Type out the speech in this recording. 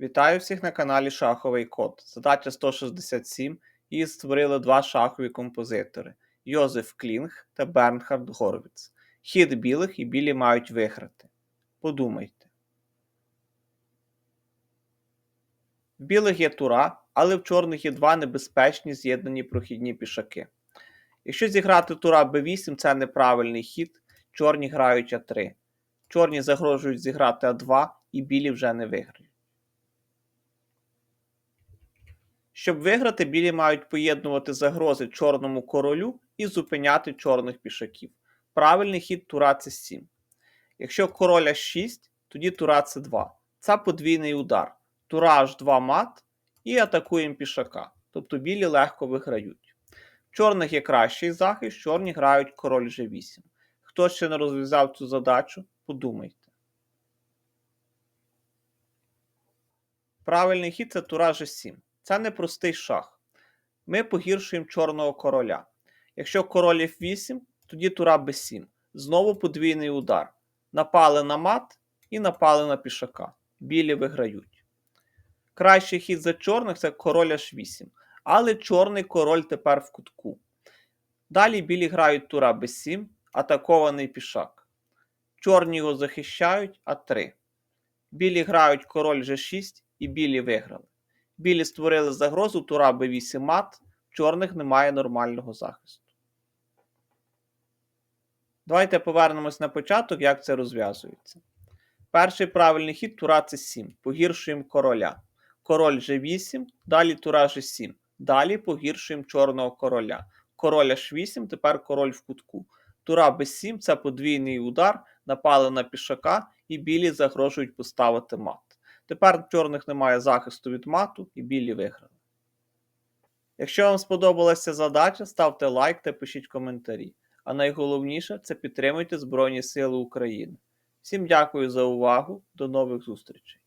Вітаю всіх на каналі Шаховий Код. Задача 167. Її створили два шахові композитори Йозеф Клінг та Бернхард Горвіц. Хід білих і білі мають виграти. Подумайте. В білих є тура, але в чорних є два небезпечні з'єднані прохідні пішаки. Якщо зіграти тура b8, це неправильний хід, чорні грають а3. Чорні загрожують зіграти а2 і білі вже не виграють. Щоб виграти, білі мають поєднувати загрози чорному королю і зупиняти чорних пішаків. Правильний хід тура це 7. Якщо король H6, тоді тура це 2. Це подвійний удар. Тура H2 мат і атакуємо пішака. Тобто білі легко виграють. В чорних є кращий захист, чорні грають король G8. Хто ще не розв'язав цю задачу, подумайте. Правильний хід це тура G7. Це не простий шах. Ми погіршуємо чорного короля. Якщо король F8, тоді тура b7. Знову подвійний удар. Напали на мат і напали на пішака. Білі виграють. Кращий хід за чорних це король H8. Але чорний король тепер в кутку. Далі білі грають тура b7, атакований пішак. Чорні його захищають А3. Білі грають король G6 і білі виграли. Білі створили загрозу тура b8 мат, в чорних немає нормального захисту. Давайте повернемось на початок, як це розв'язується. Перший правильний хід тура це 7. Погіршуємо короля. Король G8, далі тура G7. Далі погіршуємо чорного короля. Король H8, тепер король в кутку. Тура b7 це подвійний удар, напали на пішака, і білі загрожують поставити мат. Тепер в чорних немає захисту від мату і білі виграли. Якщо вам сподобалася задача, ставте лайк та пишіть коментарі. А найголовніше це підтримуйте Збройні Сили України. Всім дякую за увагу, до нових зустрічей!